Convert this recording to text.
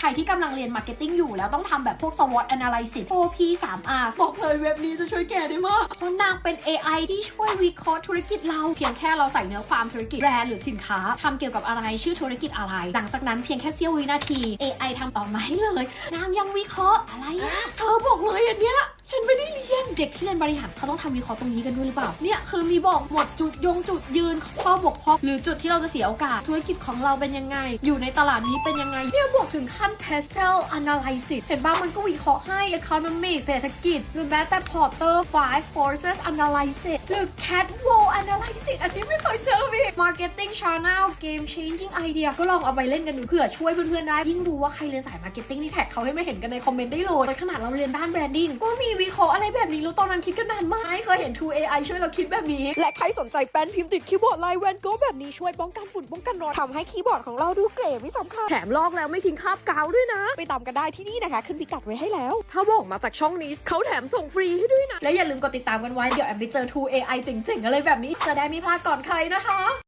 ใครที่กำลังเรียนมาร์เก็ตติ้งอยู่แล้วต้องทำแบบพวก SWOT analysis OP 3R บอกเลยเว็บนี้จะช่วยแกได้มากเพราะนางเป็น AI ที่ช่วยวิเคราะห์ธุรกิจเรา เพียงแค่เราใส่เนื้อความธุรกิจแบรนด์หรือสินค้าทำเกี่ยวกับอะไรชื่อธุรกิจอะไร หลังจากนั้นเพียงแค่เสี้ยววินาที AI ทำออกมาให้เลย นางยังวิเคราะห์อะไรอะเธอบอกเลยอันเนี้ย เด็กที่เรียนบริหารเขาต้องทำวิเคราะห์ตรงนี้กันด้วยหรือเปล่า เนี่ยคือมีบอกหมดจุดยงจุดยืนข้อบกพร่องหรือจุดที่เราจะเสียโอกาส ธุรกิจของเราเป็นยังไง อยู่ในตลาดนี้เป็นยังไงเนี่ยบอกถึงขั้น pastel analysis เห็นบ้างมันก็วิเคราะห์ให้ economy เศรษฐกิจ หรือแม้แต่ porter five forces analysis หรือ cat wall analysis อันนี้ไม่เคยเจอพี่ marketing channel game changing idea ก็ลองเอาไปเล่นกันดูเผื่อช่วยเพื่อนๆได้ ยิ่งรู้ว่าใครเรียนสาย marketing นี่แท็กเขาให้ไม่เห็นกันในคอมเมนต์ได้เลยในขนาดเราเรียนด้าน branding ก็มีวิเคราะห์อะไรแบบนี้แล้วตอนนั้นคิดกันนานมากไม่เคยเห็น True AI ช่วยเราคิดแบบนี้ และใครสนใจแป้นพิมพ์ติดคีย์บอร์ดลายแวนโก้แบบนี้ช่วยป้องกันฝุ่นป้องกันรอยทำให้คีย์บอร์ดของเราดูเก๋ไม่สำคัญแถมลอกแล้วไม่ทิ้งคราบกาวด้วยนะ ไปตามกันได้ที่นี่นะคะขึ้นพิกัดไว้ให้แล้ว ถ้าบอกมาจากช่องนี้เขาแถมส่งฟรีให้ด้วยนะและอย่าลืมกดติดตามกันไว้เดี๋ยวแอมไปเจอ True AI เจ๋งๆอะไรแบบนี้จะได้ไม่พลาดก่อนใครนะคะ